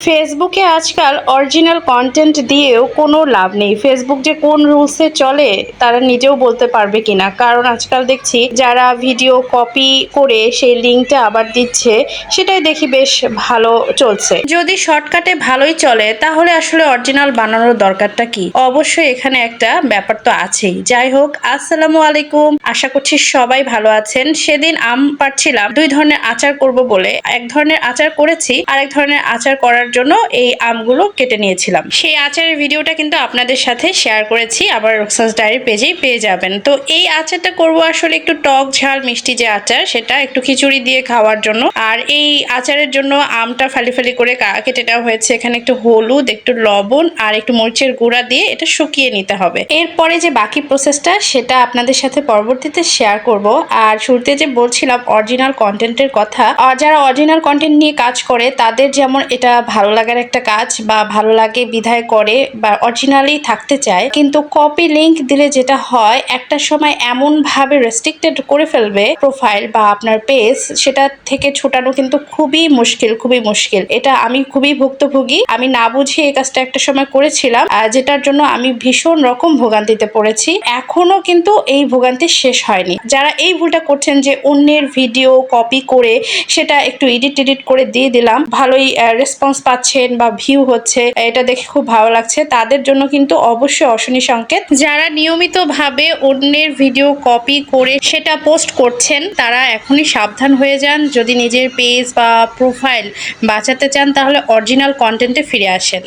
ফেসবুকে আজকাল original content দিয়েও কোনো লাভ নেই। ফেসবুক যে কোন রুলসে চলে, তারা নিজেও বলতে পারবে কিনা। কারণ আজকাল দেখছি যারা ভিডিও কপি করে সেই লিঙ্কটা আবার দিচ্ছে, সেটাই দেখি বেশ ভালো চলছে। যদি শর্টকাটে ভালোই চলে, তাহলে আসলে অরিজিনাল বানানোর দরকারটা কি? অবশ্যই এখানে একটা ব্যাপার তো আছেই। যাই হোক, আসসালামু আলাইকুম। আশা করছি সবাই ভালো আছেন। সেদিন আম পাচ্ছিলাম দুই ধরনের আচার করব বলে। এক ধরনের আচার করেছি আর এক ধরনের আচার করার জন্য এই আমগুলো কেটে নিয়েছিলাম। সেই আচারের ভিডিওটা কিন্তু আপনাদের সাথে শেয়ার করেছি, আবার রক্সাস ডায়েরি পেজেই পেয়ে যাবেন। তো এই আচারটা করব আসলে একটু টক, ঝাল, মিষ্টি যে আচার, সেটা একটু খিচুড়ি দিয়ে খাওয়ার জন্য। আর এই আচারের জন্য আমটা ফালি ফালি করে কেটে নেওয়া হয়েছে। এখানে একটু হলুদ, একটু লবণ আর একটু মরিচের গুঁড়া দিয়ে এটা শুকিয়ে নিতে হবে। এরপরে যে বাকি প্রসেসটা সেটা আপনাদের সাথে পরবর্তীতে শেয়ার করব। আর শুরুতে যে বলছিলাম অরিজিনাল কন্টেন্টের কথা যারা অরিজিনাল কন্টেন্ট নিয়ে কাজ করে, তাদের যেমন এটা ভালো লাগার একটা কাজ বা ভালো লাগে বিধায় করে বা অরিজিনালি থাকতে চায়, কিন্তু কপি লিংক দিলে যেটা হয়, একটা সময় এমন ভাবে রেস্ট্রিক্টেড করে ফেলবে প্রোফাইল বা আপনার পেজ সেটা থেকে ছোটানো কিন্তু খুবই মুশকিল খুবই মুশকিল। এটা আমি খুবই ভুক্তভোগী। আমি না বুঝে এই কাজটা একটা সময় করেছিলাম যেটার জন্য আমি ভীষণ রকম ভোগান্তিতে পড়েছি। এখনও কিন্তু এই ভোগান্তি শেষ হয়নি। যারা এই ভুলটা করছেন যে অন্যের ভিডিও কপি করে সেটা একটু এডিট এডিট করে দিয়ে দিলাম, ভালোই রেসপন্স পাচ্ছেন বা ভিউ হচ্ছে, এটা দেখে খুব ভালো লাগছে। তাদের জন্য কিন্তু অবশ্যই অশনি সংকেত। যারা নিয়মিতভাবে অন্যের ভিডিও কপি করে সেটা পোস্ট করছেন, তারা এখনই সাবধান হয়ে যান। যদি নিজের পেজ বা প্রোফাইল বাঁচাতে চান, তাহলে অরিজিনাল কন্টেন্টে ফিরে আসেন।